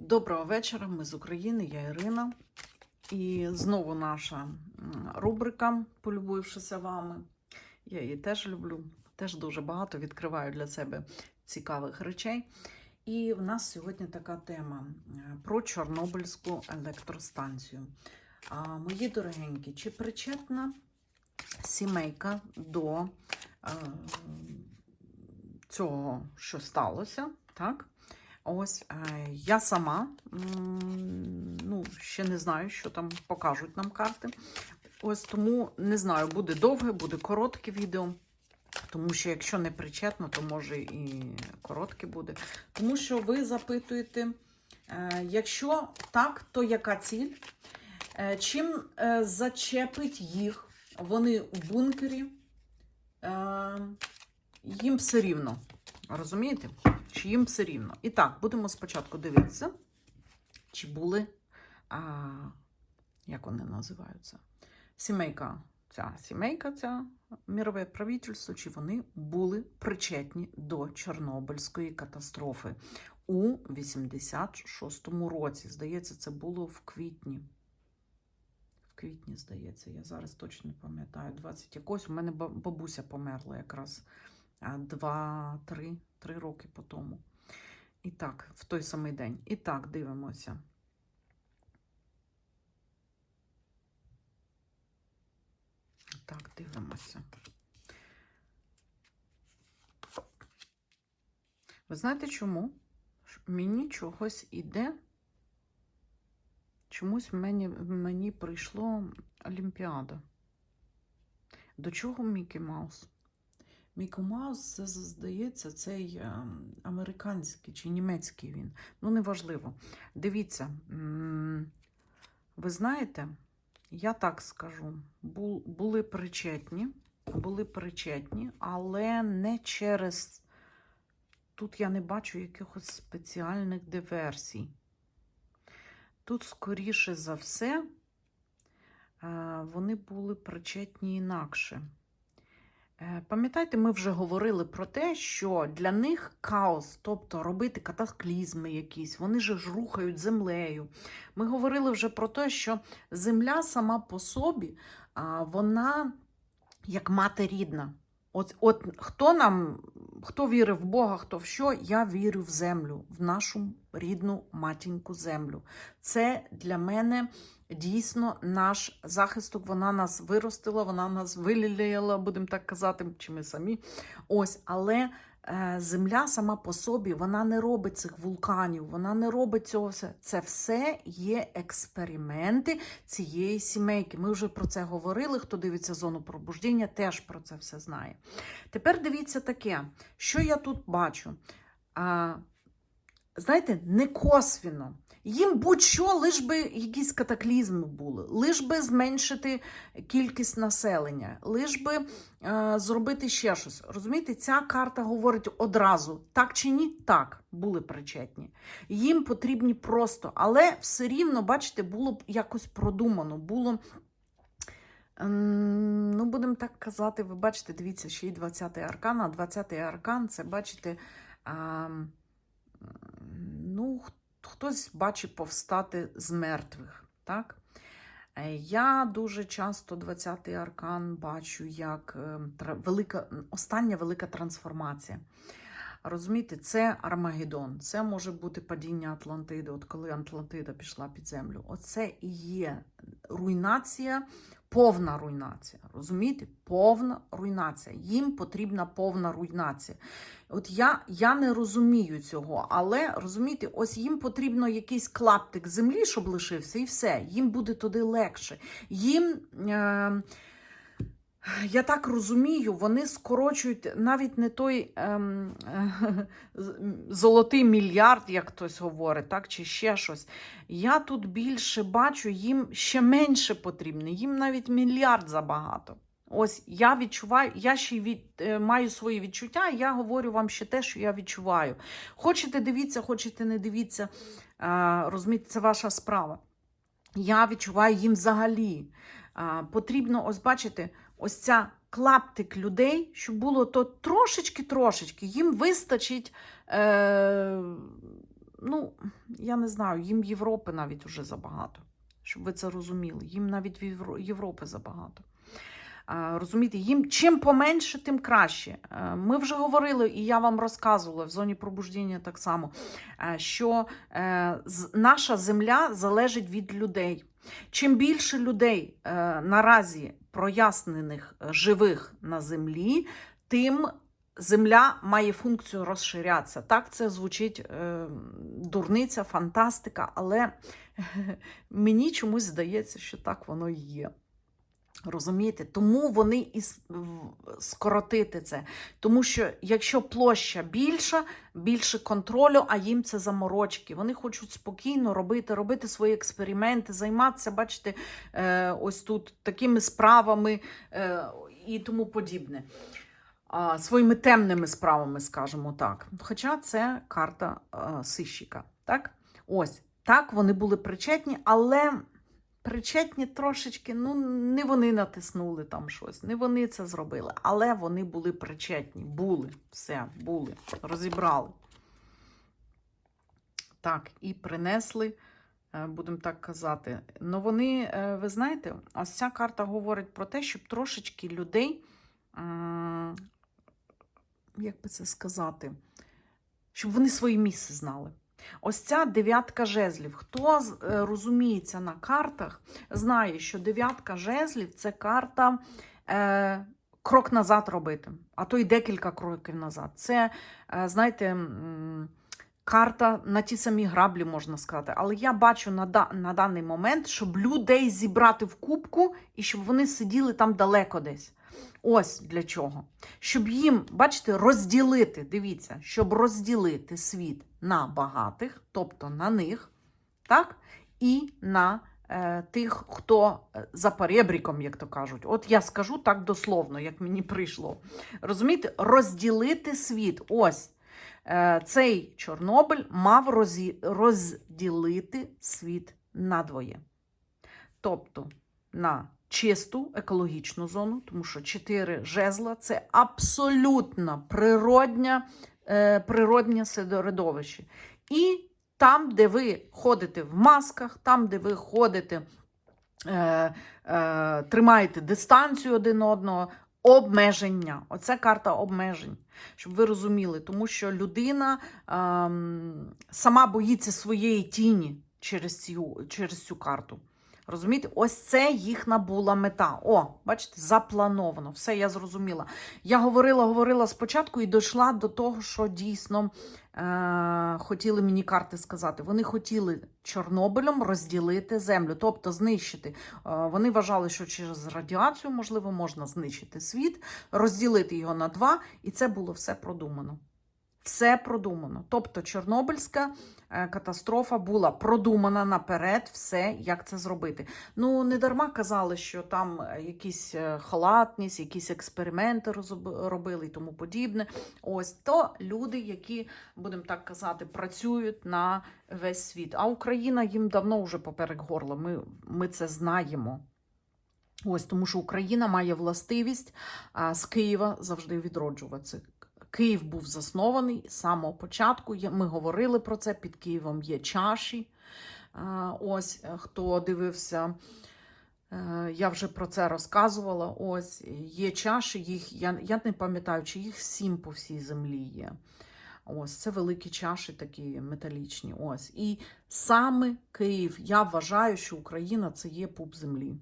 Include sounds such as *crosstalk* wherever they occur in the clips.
Доброго вечора, ми з України, я Ірина. І знову наша рубрика Полюбившися вами. Я її теж люблю, теж дуже багато відкриваю для себе цікавих речей. І в нас сьогодні така тема е, про Чорнобильську електростанцію. А, мої дорогенькі, чи причетна сімейка до е, цього, що сталося? Так? Ось е, я сама ну, ще не знаю, що там покажуть нам карти. Ось тому не знаю, буде довге, буде коротке відео. Тому що якщо не причетно, то може і коротке буде. Тому що ви запитуєте, е, якщо так, то яка ціль? Е, Чим зачепить їх? Вони у бункері, їм все рівно. Розумієте? Чи їм все рівно? І так, будемо спочатку дивитися, чи були, а, як вони називаються? Сімейка, ця сімейка, ця мірове правительство, чи вони були причетні до Чорнобильської катастрофи у 86-му році. Здається, це було в квітні. В квітні, здається, я зараз точно не пам'ятаю. 20 якось. У мене бабуся померла якраз а, два-три три роки по тому. І так, в той самий день. І так, дивимося. Так, дивимося. Ви знаєте чому? Мені чогось іде. Чомусь мені, мені прийшло Олімпіада. До чого Мікі Маус? Мікі Маус, це здається, цей е, американський чи німецький він. Ну, неважливо. Дивіться, ви знаєте, я так скажу, були причетні, були причетні, але не через. Тут я не бачу якихось спеціальних диверсій. Тут, скоріше за все, е, вони були причетні інакше. Е, Пам'ятаєте, ми вже говорили про те, що для них хаос, тобто робити катаклізми якісь, вони же ж рухають землею. Ми говорили вже про те, що земля сама по собі, вона як мати рідна. От, от хто нам, хто вірив в Бога, хто в що, я вірю в землю, в нашу рідну матіньку землю. Це для мене дійсно наш захисток. Вона нас виростила, вона нас виліліяла, будемо так казати, чи ми самі. Ось, але земля сама по собі вона не робить цих вулканів, вона не робить цього все. Це все є експерименти цієї сімейки. Ми вже про це говорили. Хто дивиться зону пробуждення, теж про це все знає. Тепер дивіться таке, що я тут бачу. Знаєте, не косвіно. Їм будь-що, лиш би якісь катаклізми були, лиш би зменшити кількість населення, лиш би е, зробити ще щось. Розумієте, ця карта говорить одразу: так чи ні? Так, були причетні. Їм потрібні просто, але все рівно, бачите, було б якось продумано, було. ем, Ну, будемо так казати, ви бачите, дивіться, ще й 20-й аркан, а 20-й аркан це, бачите, а, м, х- хтось бачить повстати з мертвих. Так? Е, Я дуже часто 20-й аркан бачу як е, велика, остання велика трансформація. Розумієте, це Армагеддон, це може бути падіння Атлантиди, от коли Атлантида пішла під землю. Оце і є руйнація, повна руйнація. Розумієте? Повна руйнація. Їм потрібна повна руйнація. От я, я не розумію цього, але розумієте, ось їм потрібно якийсь клаптик землі, щоб лишився, і все. Їм буде туди легше. Їм. Е- я так розумію, вони скорочують навіть не той ем, *laughs* з- золотий мільярд, як хтось говорить, так, чи ще щось. Я тут більше бачу, їм ще менше потрібно, їм навіть мільярд забагато. Ось я відчуваю, я ще від, е, маю свої відчуття, і я говорю вам ще те, що я відчуваю. Хочете дивіться, хочете не дивіться, е, розумієте, це ваша справа. Я відчуваю їм взагалі. А, потрібно, ось бачите, ось ця клаптик людей, щоб було то трошечки-трошечки, їм вистачить е, ну, я не знаю, їм Європи навіть уже забагато. Щоб ви це розуміли. Їм навіть Євро- Європи забагато. А, Розумієте, їм чим поменше, тим краще. Е, Ми вже говорили, і я вам розказувала в зоні пробуждення так само, е, що е, наша земля залежить від людей. Чим більше людей е, наразі прояснених е, живих на землі, тим земля має функцію розширятися. Так, це звучить е, дурниця, фантастика, але *laughs* мені чомусь здається, що так воно і є. Розумієте? Тому вони і скоротити це. Тому що якщо площа більша, більше контролю, а їм це заморочки. Вони хочуть спокійно робити, робити свої експерименти, займатися, бачите, е, ось тут такими справами е, і тому подібне. Своїми темними справами, скажімо так. Хоча це карта а, сищика. Так? Ось так вони були причетні, але причетні трошечки, ну, не вони натиснули там щось, не вони це зробили, але вони були причетні. Були, все, були, розібрали. Так, і принесли, е, будемо так казати. Ну, вони, е, ви знаєте, ось ця карта говорить про те, щоб трошечки людей, як би це сказати, щоб вони своє місце знали. Ось ця дев'ятка жезлів. Хто е, розуміється на картах, знає, що дев'ятка жезлів це карта е, крок назад робити, а то й декілька кроків назад. Це, е, знаєте, карта на ті самі граблі, можна сказати. Але я бачу на, да- на даний момент, щоб людей зібрати в кубку і щоб вони сиділи там далеко десь. Ось для чого. Щоб їм, бачите, розділити, дивіться, щоб розділити світ на багатих, тобто на них, так? І на е, тих, хто е, за перебріком, як то кажуть. От я скажу так дословно, як мені прийшло. Розумієте, розділити світ. Ось. Е, цей Чорнобиль мав розі- розділити світ надвоє. Тобто на чисту екологічну зону, тому що чотири жезла це абсолютно природня, е, природнє середовище. І там, де ви ходите в масках, там, де ви ходите, е, е, тримаєте дистанцію один одного, обмеження. Оце карта обмежень, щоб ви розуміли, тому що людина ем, сама боїться своєї тіні через цю, через цю карту. Розумієте, ось це їхня була мета. О, бачите, заплановано. Все я зрозуміла. Я говорила, говорила спочатку і дійшла до того, що дійсно е- хотіли мені карти сказати. Вони хотіли Чорнобилем розділити землю, тобто знищити. Е, вони вважали, що через радіацію, можливо, можна знищити світ, розділити його на два, і це було все продумано. Все продумано. Тобто Чорнобильська е, катастрофа була продумана наперед, все, як це зробити. Ну, не дарма казали, що там е, якісь е, халатність, якісь експерименти робили і тому подібне. Ось то люди, які, будемо так казати, працюють на весь світ. А Україна їм давно вже поперек горла. Ми, ми це знаємо. Ось тому, що Україна має властивість а, з Києва завжди відроджуватися. Київ був заснований з самого початку. Ми говорили про це. Під Києвом є чаші. Ось е, хто дивився, е, я вже про це розказувала. Ось є чаші, їх я, я не пам'ятаю, чи їх сім по всій землі є. Ось це великі чаші, такі металічні. Ось. І саме Київ, я вважаю, що Україна це є пуп землі.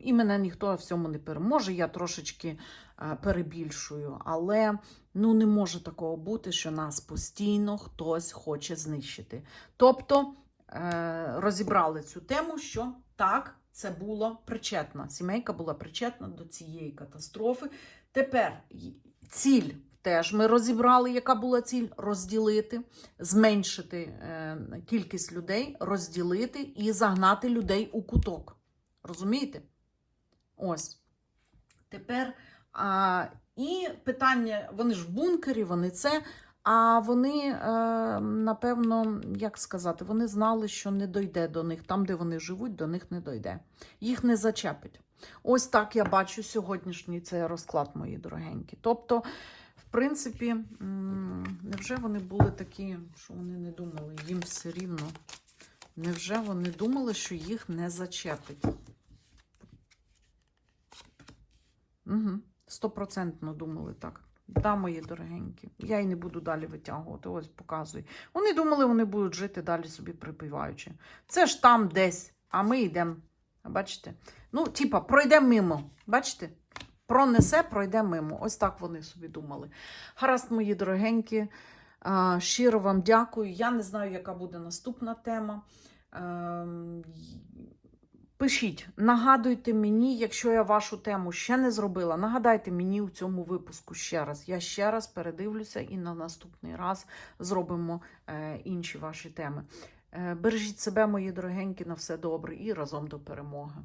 І мене ніхто в цьому не переможе. Я трошечки е, перебільшую, але ну не може такого бути, що нас постійно хтось хоче знищити. Тобто е, розібрали цю тему, що так, це було причетна. Сімейка була причетна до цієї катастрофи. Тепер ціль. Теж ми розібрали, яка була ціль розділити, зменшити е, кількість людей, розділити і загнати людей у куток. Розумієте? Ось. Тепер а, і питання: вони ж в бункері, вони це. А вони, е, напевно, як сказати, вони знали, що не дойде до них. Там, де вони живуть, до них не дойде. Їх не зачепить. Ось так я бачу сьогоднішній цей розклад, мої дорогенькі. Тобто, в принципі, невже вони були такі, що вони не думали, їм все рівно. Невже вони думали, що їх не зачепить? Угу. Стопроцентно думали так. Да, мої дорогенькі. Я і не буду далі витягувати. Ось показую. Вони думали, вони будуть жити далі собі припіваючи. Це ж там десь, а ми йдемо. Бачите? Ну, типа, пройдемо мимо. Бачите? Пронесе, пройде мимо. Ось так вони собі думали. Гаразд, мої дорогенькі. Щиро вам дякую. Я не знаю, яка буде наступна тема. Пишіть, нагадуйте мені, якщо я вашу тему ще не зробила, нагадайте мені у цьому випуску ще раз. Я ще раз передивлюся і на наступний раз зробимо е, інші ваші теми. Е, бережіть себе, мої дорогенькі, на все добре і разом до перемоги.